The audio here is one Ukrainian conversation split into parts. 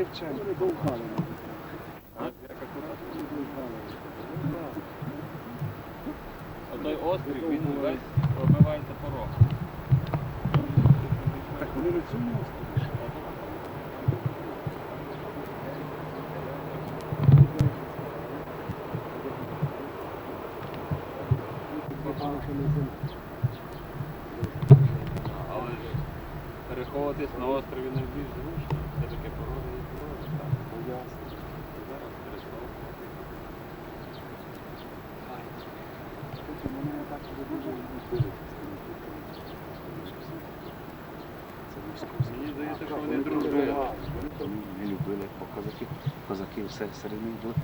Шевченко. Як острів, він весь цьому острові. Але ж переховуватись на острові не більш зручно. Все-таки пороги є пороги. Так. Зараз переховувати. Потім вони так дуже любили. Це військові. Мені здається, що вони дружили. Вони не любили, бо козаки, козаки все серед них були,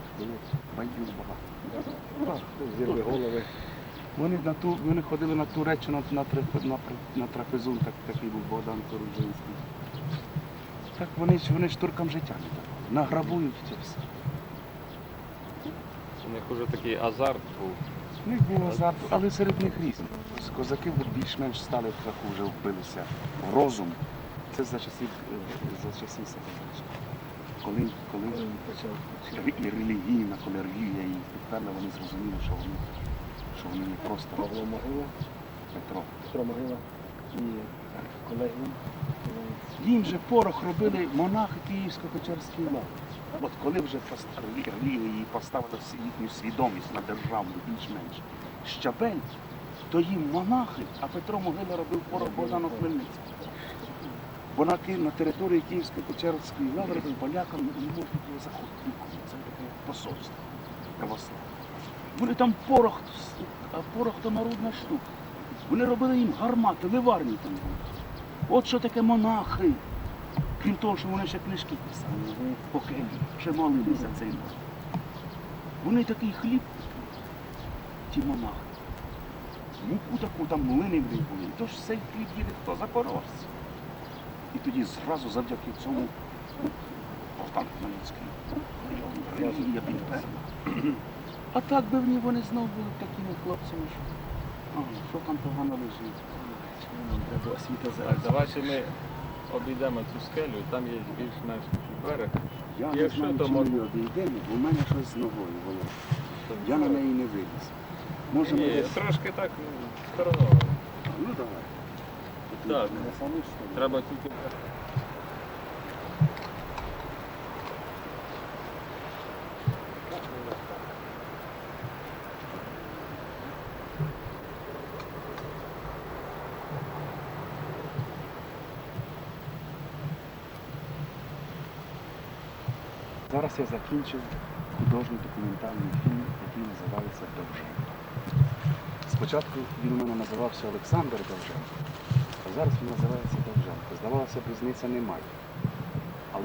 багато. Зірви голови. Вони, на ту, вони ходили на Туреччину на, трапе- на, тр- на трапезун, так, такий був Богдан Коружинський. Так вони, ж- вони ж туркам життя не давали. Награбують це все. У них уже такий азарт був. У них був азарт, але серед них різні. Козаки більш-менш стали в таку вже вбилися в розум. Це за часів, е, за часів Сагайдача. Коли, коли і релігійна, коли релігія їх підперла, вони зрозуміли, що вони, що вони не просто Павло Могила, Петро. Петро Могила і колеги. Їм же порох робили монахи Київсько-Печерської лави. От коли вже пост- релі- її поставила їхню свідомість на державну більш-менш щабель, то їм монахи, а Петро Могила робив порох Богдану Хмельницькому. Бо на, на території Київсько-Печерської лаври полякам не можуть його заходити. Це таке посольство православне. Вони там порох, а порох то народна штука. Вони робили їм гармати, ливарні там були. От що таке монахи. Крім того, що вони ще книжки писали, поки ще молилися народ. Вони такий хліб, ті монахи. Муку таку там млини в були. Тож цей хліб їде хто? Запорожці. І тоді зразу завдяки цьому Богдан Хмельницький. А так би вони знов були такими хлопцями, що, що там погано лежить. Треба освіта Так, зараз. давайте ми обійдемо цю скелю, там є більш-менш берег. Я не Якщо знаю, то чи мож- ми обійдемо, бо в мене щось з ногою було. Я на неї не виліз. Може, ми Ні, десь... трошки так ну. Ну давай. Так. Самі. Треба тільки. Зараз я закінчив художній документальний фільм, який називається Довженко. Спочатку він у мене називався Олександр Довженко, а зараз він називається Довженко. Здавалося б, різниця немає. Але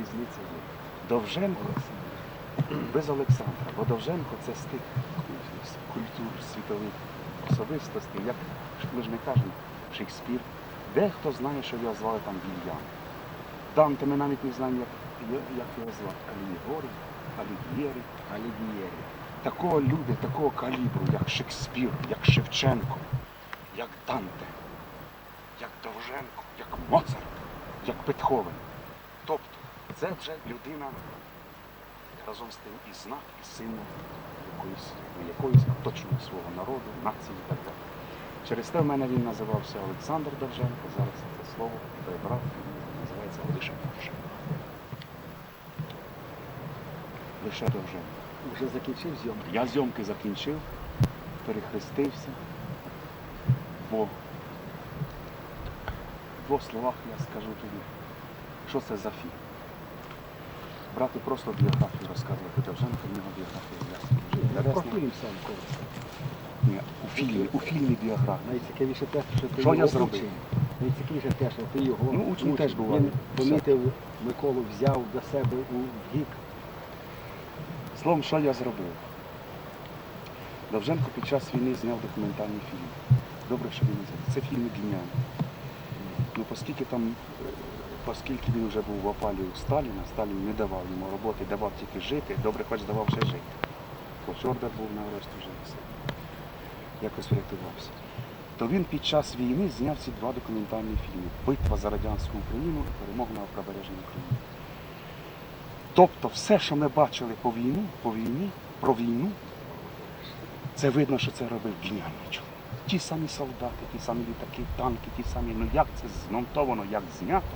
різниця є. Довженко без Олександра, бо Довженко це стик культур світових особистостей, як ми ж не кажемо Шекспір. Дехто знає, що його звали там Вільян. Данте ми навіть не знаємо, як, як його звати. Алігорі, Алігєрі, Алігієрі. Такого люди, такого калібру, як Шекспір, як Шевченко, як Данте, як Довженко, як Моцарт, як Бетховен. Тобто це вже людина разом з тим і знак, і символ якоїсь, якоїсь точного свого народу, нації і так далі. Через те в мене він називався Олександр Довженко, зараз це слово прибрав, він називається лише Довженко. Лише Довженко. Вже закінчив зйомку. Я зйомки закінчив, перехрестився, бо в двох словах я скажу тобі, що це за фільм. Брати просто біографію розказувати Довженка, в нього біографія ясна. Про фільм сам корисно. Ні, у фільмі, у фільмі біографія. Найцікавіше те, що ти Що я його зробив? Найцікавіше те, що ти його Ну, учень теж буває. Він помітив, Миколу взяв до себе у гік. Словом, що я зробив? Довженко під час війни зняв документальний фільм. Добре, що він взяв. Це фільм Гінян. Ну, оскільки там, е, оскільки він вже був в опалі у Сталіна, Сталін не давав йому роботи, давав тільки жити, добре хоч давав ще жити. хоч ордер був на вже все. Якось врятувався. То він під час війни зняв ці два документальні фільми Битва за радянську Україну і перемога на правобережній Україні. Тобто все, що ми бачили по війну, по війні, про війну, це видно, що це робив геніальний чоловік. Ті самі солдати, ті самі літаки, танки, ті самі. Ну як це змонтовано, як знято,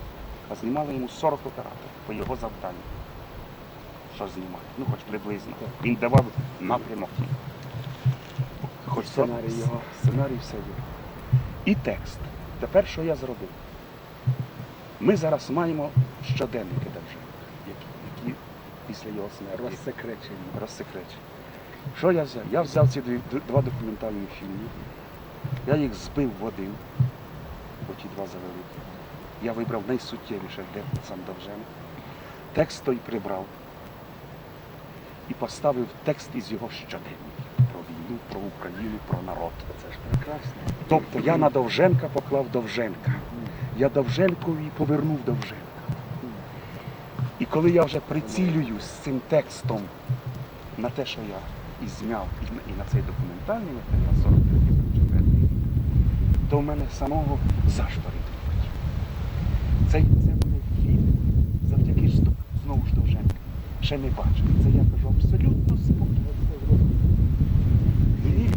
а знімали йому 40 операторів по його завданню. Що знімати? Ну хоч приблизно. Він давав напрямок. Хоч сценарій його. Сценарій все його. І текст. Тепер що я зробив? Ми зараз маємо щоденники держави, після його смерті Розсекречені. розсекречені. Що я взяв? Я взяв ці дві- два документальні фільми, я їх збив в один, бо ті два завеликі. Я вибрав найсуттєвіше, де сам Довженко. Текст той прибрав і поставив текст із його щоденників про війну, про Україну, про народ. Це ж прекрасно. Тобто я на Довженка поклав Довженка. Я Довженкові повернув Довженка. І коли я вже прицілююсь з цим текстом на те, що я і зняв, і на, цей документальний матеріал 43 рік, то в мене самого зашпори трубить. Це, це буде фільм завдяки ж знову ж Довженка. Ще не бачив. Це я кажу абсолютно спокійно.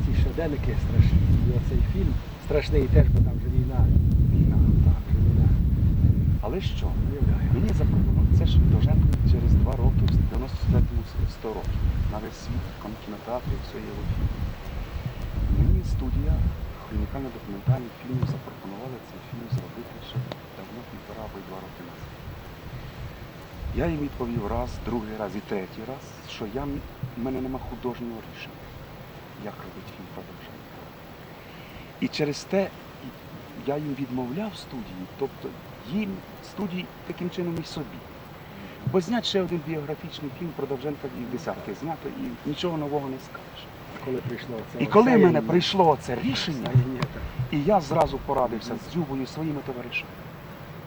Ці щоденники страшні. І оцей фільм страшний теж, бо там же війна. Війна. Там же війна. Але що? Мені запропонували, це ж Довженко через два роки, в 93-му 100 років, на весь світ, кінотеатрі, все є в. Мені студія хронікально-документальних фільмів запропонувала цей фільм зробити ще давно півтора або два роки назад. Я їм відповів раз, другий раз і третій раз, що я, в мене нема художнього рішення, як робити фільм про Довженка. І через те я їм відмовляв студії, тобто їм студії таким чином і собі. Бо зняти ще один біографічний фільм про Довженка і десятки знято, і нічого нового не скажеш. Коли прийшло це. І коли в мене прийшло це рішення, і я зразу порадився з Дзюбою і своїми товаришами,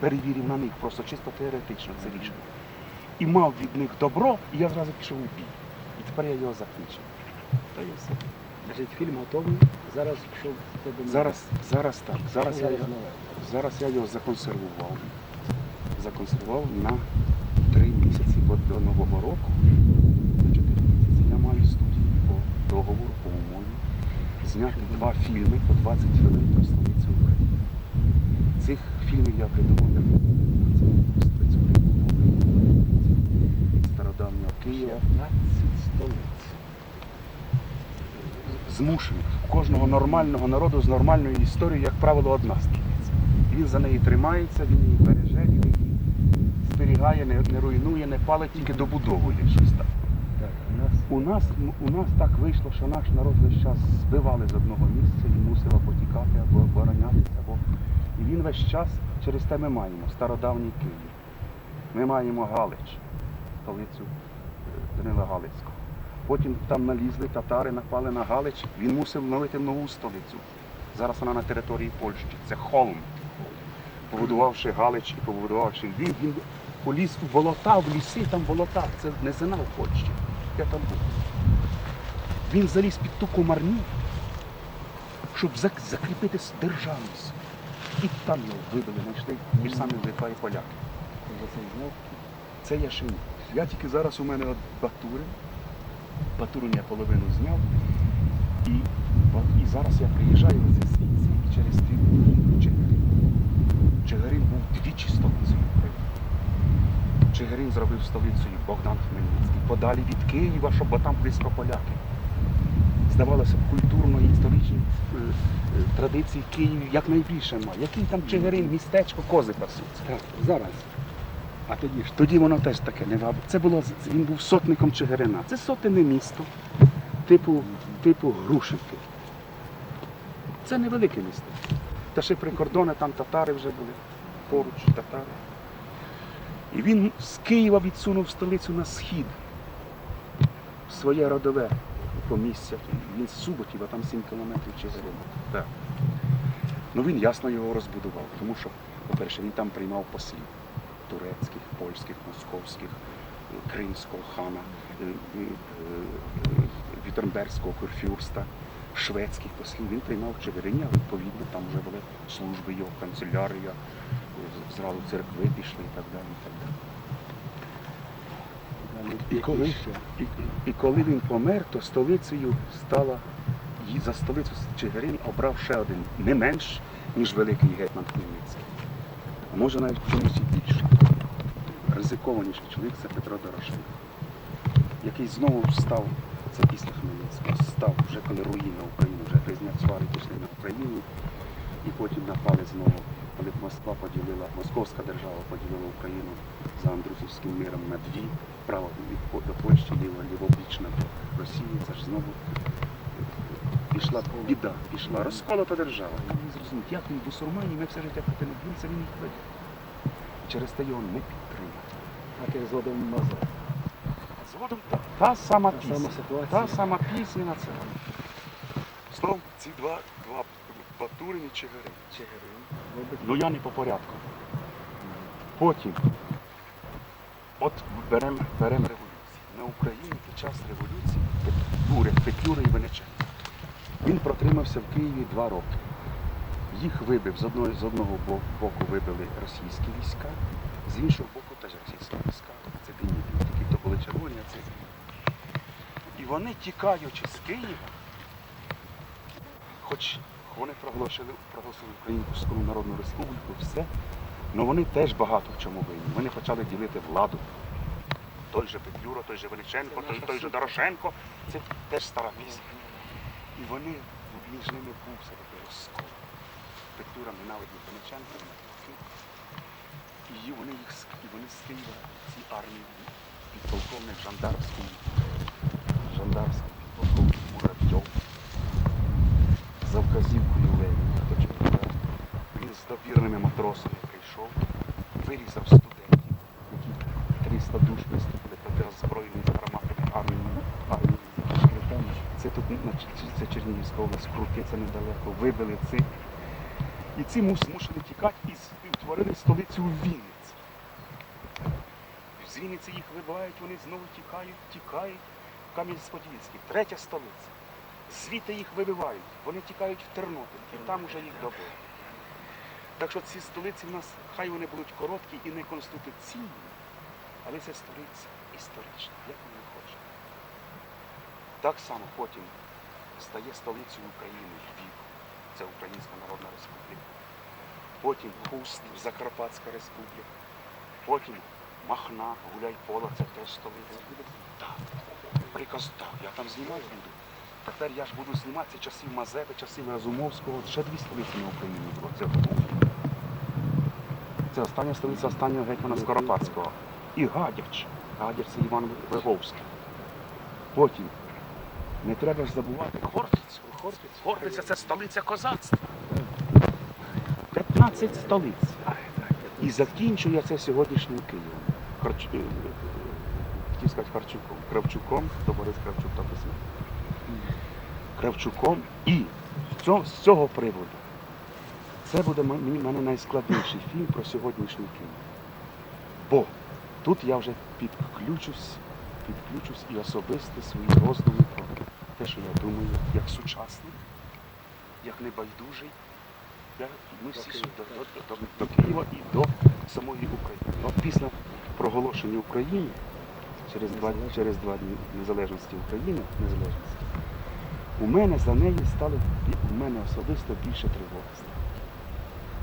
перевірив на них просто чисто теоретично це рішення. І мав від них добро, і я зразу пішов у бій. І тепер я його закінчив. Та є все. Значить, фільм готовий. Зараз пішов в тебе Зараз, зараз так. Зараз я, його- зараз я його законсервував. Законсервував на три місяці, бо до Нового року, на чотири місяці, я маю студію по договору, по умові, зняти два фільми по 20 хвилин про столицю України. Цих фільмів я придумав як це специфіку від стародавнього Києва. 15 столиць. Змушених. У кожного нормального народу з нормальною історією, як правило, одна. І він за неї тримається, він її береже, він її зберігає, не, не руйнує, не палить, тільки добудовує щось там. У нас У нас, так вийшло, що наш народ весь час збивали з одного місця, він мусив або тікати, або оборонятися. Або... І він весь час через те ми маємо стародавній Київ. Ми маємо Галич, столицю е, Данила Галицького. Потім там налізли татари, напали на Галич, він мусив новити нову столицю. Зараз вона на території Польщі. Це Холм. Побудувавши Галич і побудувавши Львів, він поліз в болота, в ліси, там болота. Це низина в Польщі. Я там був. Він заліз під ту комарню, щоб зак- закріпити державність. І там його вибили, знайшли ті ж самі Литва і поляки. це я ще ні. Я тільки зараз у мене от Батурин. Батурин я половину зняв. І, і зараз я приїжджаю оце звідси і через дні їду Чигирин. Був двічі столицею. Чигирин зробив столицею Богдан Хмельницький. Подалі від Києва, щоб бо там близько поляки. Здавалося б, культурно-історичні е, е, традиції Київ якнайбільше має. Який там Чигирин, містечко, кози пасуться. Зараз. А тоді ж Тоді воно теж таке не ваб. Це було він був сотником Чигирина. Це сотенне місто, типу, типу Грушівки. Це невелике місто. Та ще прикордони, там татари вже були, поруч татари. І він з Києва відсунув столицю на схід, своє родове помістя. Він з Суботіва, там 7 кілометрів Чигирина. Так. Ну він ясно його розбудував, тому що, по-перше, він там приймав послів турецьких, польських, московських, е, кримського хана, е, е, е, Вітернберзького курфюрста, шведських послів. Він приймав Чигирині, а відповідно там вже були служби його, канцелярія, зразу церкви пішли і так далі. І, так далі. І коли? І, і коли він помер, то столицею стала за столицю Чигирин обрав ще один, не менш, ніж великий гетьман Хмельницький. А може навіть чомусь і більше. Ризикованіший чоловік це Петро Дорошенко, який знову став, це після Хмельницького, став вже коли руїна України, вже Близнят Свари пішли на Україну, і потім напали знову, коли Москва поділила, Московська держава поділила Україну за Андрусівським миром на дві, право до Польщі, ліво, лівобічна до Росії, це ж знову пішла біда, пішла розколота держава. Не як він бусурмані, ми все життя проти він це він їх. Через те його не підтримав. Так як згодом назад. Згодом та, та сама Та пісня. сама ситуація. Та сама пісня на це. Знов ці два, два Батурини Чигирин. Чигирин. Ну я не по порядку. Потім, от беремо берем революцію. На Україні під час революції Петлюри, Петлюри і Венеченка. Він протримався в Києві два роки. Їх вибив з одного, з одного боку вибили російські війська, з іншого боку теж російські війська. Це Деніпів, тільки то були червоні, а це. І вони, тікаючи з Києва, хоч вони проголосили, проголосили Українську Народну Республіку, все, але вони теж багато в чому винні. Вони почали ділити владу. Той же Петлюра, той же Величенко, той, той же Дорошенко. Це теж стара пісня. І вони, між ними був все-таки розкол. Петлюра ненавидів Величенко, і вони їх і вони з ці армії, підполковник жандармський, жандармський підполковник Муравйов, за вказівкою Леніна до Чорнобиля. Він з добірними матросами прийшов, вирізав студентів, які 300 душ виступили проти озброєної з армії. армії. Це тут це Чернігівська область, Крути, це недалеко. Вибили цих. І ці мус- тікати і утворили столицю у Вінниці. З Вінниці їх вибивають, вони знову тікають, тікають в Кам'янець-Подільський. Третя столиця. Звідти їх вибивають, вони тікають в Тернопіль, і там уже їх добили. Так що ці столиці в нас, хай вони будуть короткі і не конституційні, але це столиця історична, як ми не хочемо. Так само потім стає столицею України Львів, це Українська Народна Республіка. Потім Хуст, Закарпатська Республіка. Потім Махна, Гуляйпола, це теж столиця. Приказ так, я там знімати буду. Тепер я ж буду знімати це часів Мазепи, часів Разумовського. Ще дві столиці на Україні було. Це Це остання столиця останнього гетьмана Скоропадського. І Гадяч. Гадяч це Іван Виговський. Потім не треба ж забувати Хортицю. Хортиця. Хортиця це столиця козацтва. 15 столиць. І закінчує це сьогоднішнім Києвом. Харч... е, Хотів сказати Харчуком. Кравчуком, то Борис Кравчук і сміх. Кравчуком. І з цього, з цього приводу це буде мені мене найскладніший фільм про сьогоднішній Київ. Бо тут я вже підключусь, підключусь і особисто свої роздуми про те, що я думаю, як сучасник, як небайдужий. Я, ми всі Києва, до, до, до, до Києва і до самої України. От після проголошення України через два, через два дні незалежності України, незалежності, у мене за неї стало у мене особисто більше тривоги.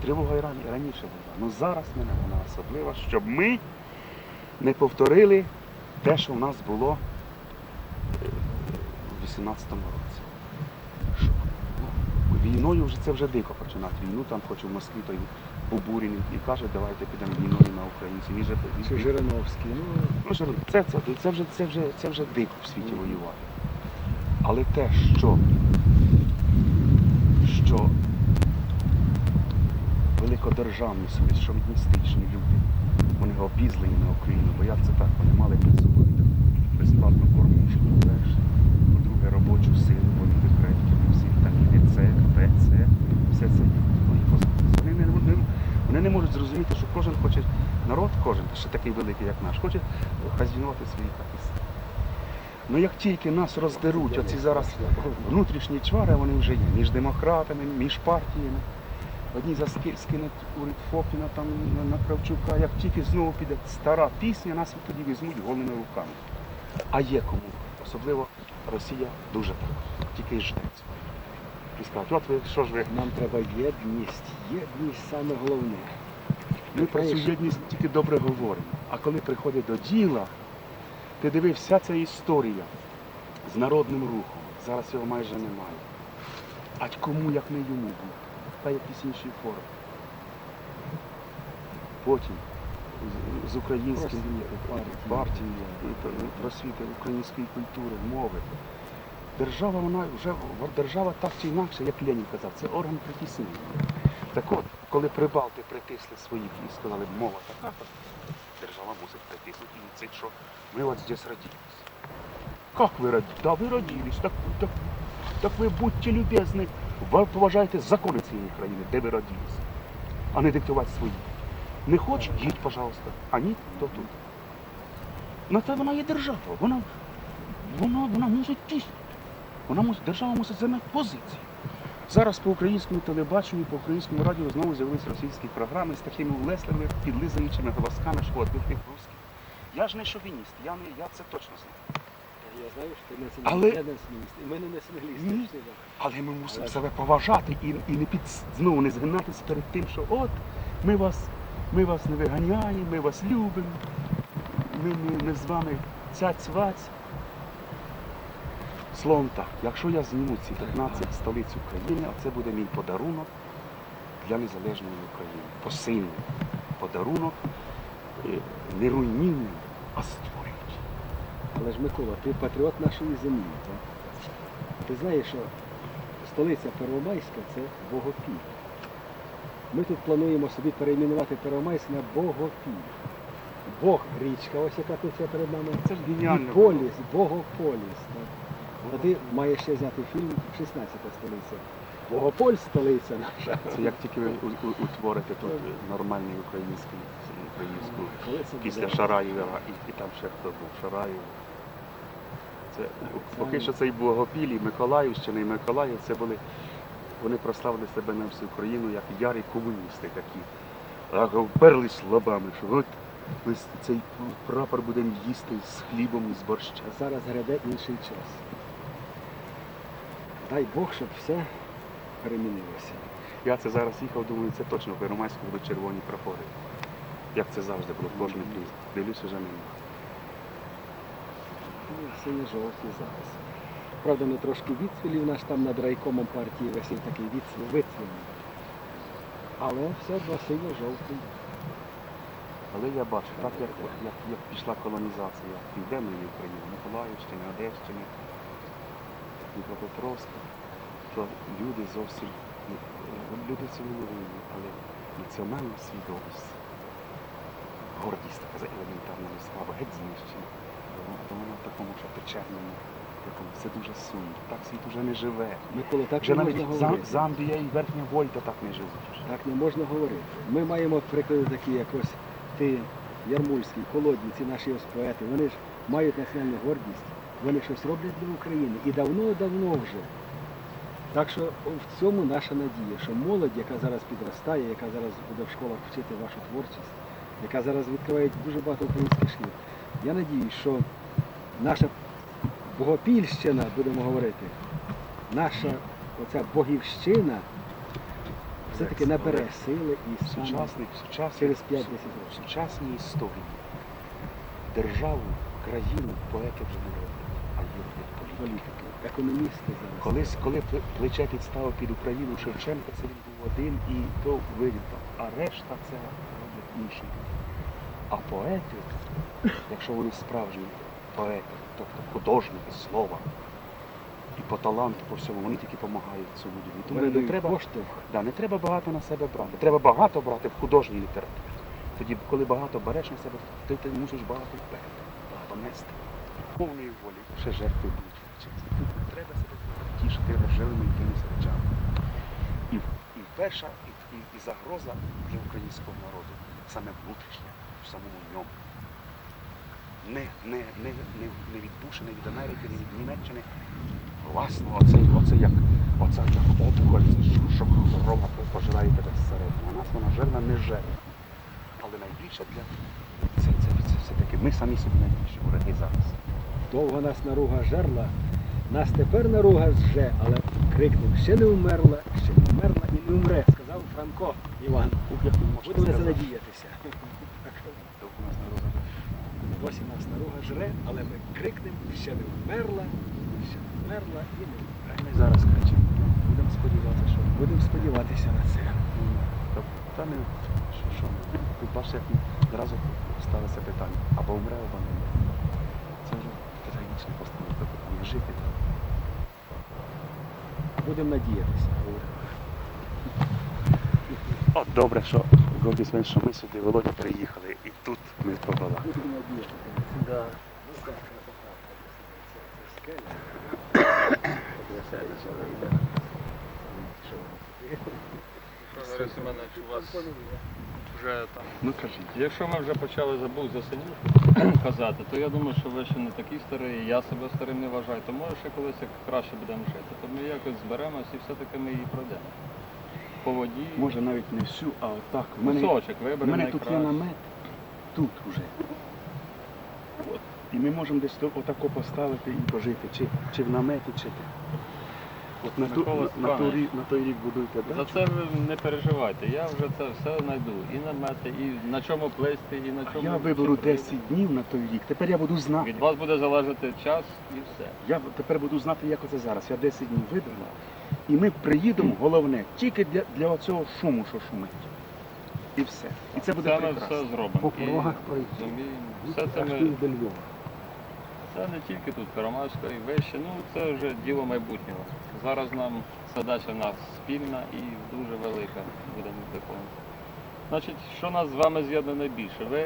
Тривога і рані- раніше була. Ну зараз в мене вона особлива, щоб ми не повторили те, що в нас було 2017 році. Ну, війною вже це вже дико починати війну, там хоч в Москві той Бубурін і каже, давайте підемо війною на українців. Це Жириновський. Ну, ну це, це, це, вже, це, вже, це вже дико в світі воювати. Але те, що що великодержавні шовіністичні люди, вони обізлені на Україну, бо як це так, вони мали під собою безплатну кормушку робочу силу, вони декретки, всі вітаміни С, Д, С, все це. Вони не, не, вони не можуть зрозуміти, що кожен хоче, народ, кожен, ще такий великий, як наш, хоче хазінувати свої капіси. Ну як тільки нас роздеруть, оці зараз внутрішні чвари, вони вже є між демократами, між партіями. Одні скинуть уряд Фокіна там на Кравчука, як тільки знову піде стара пісня, нас тоді візьмуть голими руками. А є кому. Особливо Росія дуже так. Тільки й жде цього. І скажуть, от ви що ж ви, Нам треба єдність. Єдність саме головне. ми про цю єдність тільки добре говоримо. А коли приходить до діла, ти диви, вся ця історія з народним рухом, зараз його майже немає. А кому, як не йому та якісь інші форми. Потім з, українським партією, просвіти української культури, мови. Держава, вона вже держава так чи інакше, як Ленін казав, це орган притіснення. Так от, коли прибалти притисли своїх і сказали, мова така, держава мусить притиснути і це що ми от здесь родились. Как вы родились? Да вы родились. Так, так, так ви будьте любезні, ви поважайте закони цієї країни, де ви родились, а не диктувати свої. Не хочеш, їдь, пожалуйста. А ні, то тут. Ну це вона є держава. Вона, вона, вона мусить тиснути. Вона мусить, держава мусить займати позиції. Зараз по українському телебаченню, по українському радіо знову з'явилися російські програми з такими улесливими, підлизуючими голосками, що от тих русських. Я ж не шовініст, я, не, я це точно знаю. Я знаю, що ти Але- націоналіст. Я націоналіст. І ми не націоналісти. Але ми мусимо Але- себе поважати і, і не під знову не згинатися перед тим, що от ми вас, ми вас не виганяємо, ми вас любимо, ми, ми, ми з вами цяць-ваць. Словом так, якщо я зніму ці 15 столиць України, це буде мій подарунок для незалежної України. Посильний подарунок е, не руйнівний, а створюючий. Але ж Микола, ти патріот нашої землі. Так? Ти знаєш, що столиця Первомайська це Богопіль. Ми тут плануємо собі перейменувати Первомайськ на Богопіль. Бог річка, ось яка тут перед нами. Це ж І поліс, Богополіс. Ти маєш ще зняти фільм 16 столиця. Богополь столиця наша. Це як тільки ви утворите тут нормальний український українську після? Шараєва і, і там ще хто був Шараєв. Це поки що цей Богопіль, і Миколаївщина, і Миколаїв це були. Вони прославили себе на всю Україну як ярі комуністи такі. Вперлись лобами, що от ми цей прапор будемо їсти з хлібом і з борщем. А зараз гряде інший час. Дай Бог, щоб все перемінилося. Я це зараз їхав, думаю, це точно в Первомайську будуть червоні прапори. Як це завжди було, кожен приїзд. Дивлюсь, вже нема. Ну, Сині-жовті зараз. Правда, ми трошки відсвілів наш там над райкомом партії висів такий відсвіл. Але все одно синьо-жовтий. Але я бачу, так як, як, як пішла колонізація Південної України, Миколаївщини, Одещини, Дніпропетровська, то люди зовсім люди цивілізовані, але національна свідомість, гордість така за елементарними слава, геть знищена. Тому- вона в такому ще печерному, все дуже сумно. Так світ уже не живе. Микола, так Вже не навіть можна Зам- Замбія і Верхня Вольта так не живуть. вже. Так не можна говорити. Ми маємо приклади такі, як ось ти, Ярмольський, Холодні, ці наші ось поети. Вони ж мають національну гордість. Вони щось роблять для України. І давно-давно вже. Так що в цьому наша надія, що молодь, яка зараз підростає, яка зараз буде в школах вчити вашу творчість, яка зараз відкриває дуже багато українських шкіл. Я надіюсь, що наша Богопільщина, будемо говорити, наша оця Богівщина все-таки набере сили і Сучасних, через 5-10 В років. сучасній історії державу, країну поети вже не роблять, а роблять політики. Економісти зараз. Колись, коли плече підставив під Україну Шевченка, це він був один і то вирітав, а решта це роблять інші. люди. А поети, якщо вони справжні поети, тобто художники слова, і по таланту, по всьому, вони тільки допомагають цьому людям. Тому не треба. Да, не треба багато на себе брати. Треба багато брати в художній літературі. Тоді, коли багато береш на себе, ти, ти мусиш багато вперед, багато нести. Повної волі ще жертви будуть вчитися. Треба себе тішити рожевими якимись речами. І, і перша, і, і, і загроза для українського народу саме внутрішня, в самому ньому. Не, не, не, не, не від Буші, не від Америки, не від Німеччини. Власне, оцей, оце як, оце як опухоль, що, що хвороба пожирає тебе зсередини. А нас вона жирна не жерна. Але найбільше для це, це, це все-таки ми самі собі найбільші вороги зараз. Довго нас наруга жерла, нас тепер наруга зже, але крикнув, ще не вмерла, ще не вмерла і не умре, сказав Франко Іван. Будемо це надіятися. Довго нас не розуміє. Ось і нас наруга жре, але ми крикнемо, ще не вмерла, ще не вмерла і не вмре. Ми зараз кричимо. Будемо сподіватися, що Будемо сподіватися на це. Та, не що, що. Тут бачите, як одразу ставиться питання. Або умре, або не умре. Це вже трагічне постановка питання. Жити. Будемо надіятися. От добре, що Гордіс що ми сюди, Володя, приїхали тут ми побала. Да. Ну, Семенович, у вас вже там. Ну кажіть. Якщо ми вже почали забув за синюшку казати, то я думаю, що ви ще не такий старий, я себе старим не вважаю, то може ще колись як краще будемо жити. То ми якось зберемося і все-таки ми її пройдемо. По воді, Може навіть не всю, а мене, кусочок у мене тут є намет. Тут уже. От. І ми можемо десь отако поставити і пожити. Чи, чи в наметі, чи. От на, ту, Микола на, на, той рік, на той рік будуйте За дачу. це ви не переживайте. Я вже це все знайду. І намети, і на чому плисти, і на чому. Я виберу 10 днів на той рік. Тепер я буду знати. Від вас буде залежати час і все. Я тепер буду знати, як оце зараз. Я 10 днів вибрала. І ми приїдемо, головне, тільки для, для цього шуму, що шумить. І все. І це буде Це ми прекрасно. все зробимо. По І порогах пройти. зуміємо. Від Все це ми Пташків до Львова. Це не тільки тут, Карамашка і вище, ну це вже діло майбутнього. Зараз нам задача в нас спільна і дуже велика будемо виконувати. Значить, що нас з вами з'єднує найбільше? Ви,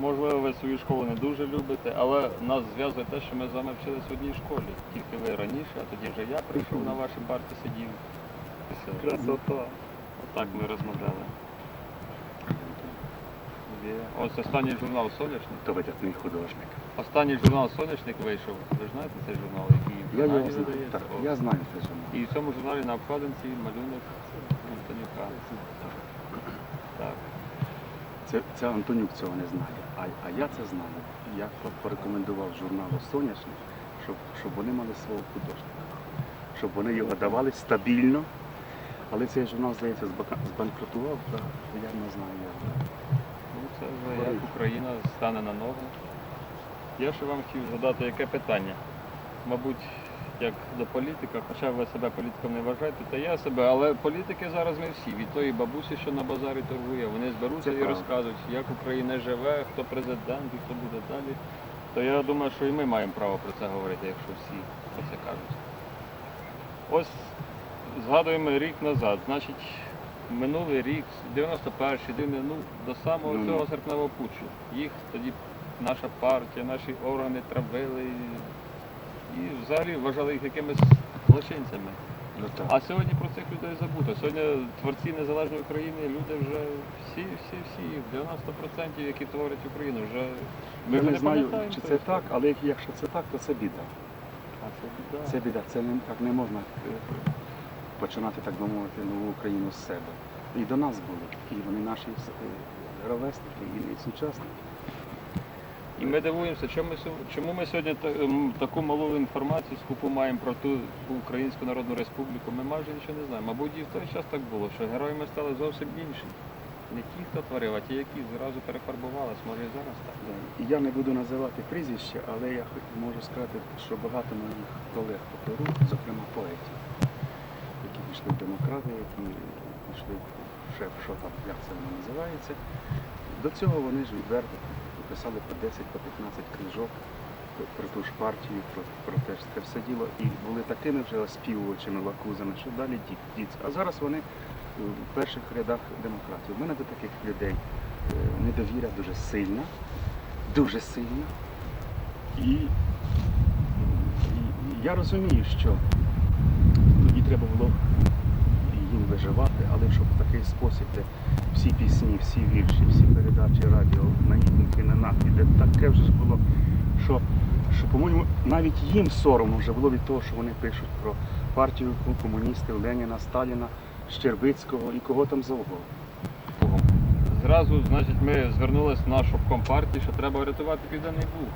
можливо, ви свою школу не дуже любите, але нас зв'язує те, що ми з вами вчилися в одній школі. Тільки ви раніше, а тоді вже я прийшов на вашій парті сидів. Красота. Отак ми розмовляли. Є. Ось останній журнал Соняшник. То видатний художник. Останній журнал Соняшник вийшов. Ви ж знаєте цей журнал, який в Я його Канаді знаю. видається? Так, О. я знаю це журнал. І в цьому журналі на обкладинці малюнок Антонюка. Так. Це, це Антонюк цього не знає. А, а я це знаю. Я порекомендував журналу Соняшник, щоб, щоб вони мали свого художника. Щоб вони його давали стабільно. Але цей журнал, здається, збака- збанкрутував, та я не знаю як. Це як Україна стане на ноги. Я ще вам хотів задати яке питання. Мабуть, як до політика, хоча ви себе політиком не вважаєте, то я себе, але політики зараз ми всі. Від тої бабусі, що на базарі торгує, вони зберуться і розказують, як Україна живе, хто президент і хто буде далі. То я думаю, що і ми маємо право про це говорити, якщо всі про це кажуть. Ось згадуємо рік назад. Значить, минулий рік, 91-й, ну, до самого Ну, ну. цього серпневого путчу. Їх тоді наша партія, наші органи травили і, і взагалі вважали їх якимись злочинцями. Ну. А сьогодні про цих людей забуто. Сьогодні творці незалежної України, люди вже всі, всі, всі, 90%, які творять Україну, вже ми Я вже не знаю, чи це історію. так. так, але якщо це так, то це біда. А це біда. Це біда, це не, так не можна е, починати, так би мовити, нову Україну з себе. І до нас були, і вони наші е, ровесники, і сучасники. І ми дивуємося, чому ми, чому ми сьогодні таку малу інформацію скупу маємо про ту Українську Народну Республіку. Ми майже нічого не знаємо. Мабуть, і в той час так було, що героями стали зовсім інші. Не ті, хто творив, а ті, які зразу перефарбувалися. Може і зараз так. Я не буду називати прізвища, але я можу сказати, що багато моїх колег по Перу, зокрема поетів, пішли демократи, які пішли шеф, що там, як це воно називається. До цього вони ж відверто писали по 10, по 15 книжок про, ту ж партію, про, про те ж це все діло. І були такими вже оспівувачами, лакузами, що далі дід. А зараз вони в перших рядах демократії. У мене до таких людей е, недовіра дуже сильна, дуже сильна. І, і я розумію, що треба було їм виживати, але щоб в такий спосіб, де всі пісні, всі вірші, всі передачі радіо, наїдники на де таке вже було що, що по-моєму, навіть їм соромно вже було від того, що вони пишуть про партію комуністів Леніна, Сталіна, Щербицького і кого там завгодно. Зразу, значить, ми звернулися в нашу компартію, що треба врятувати Південний Буг.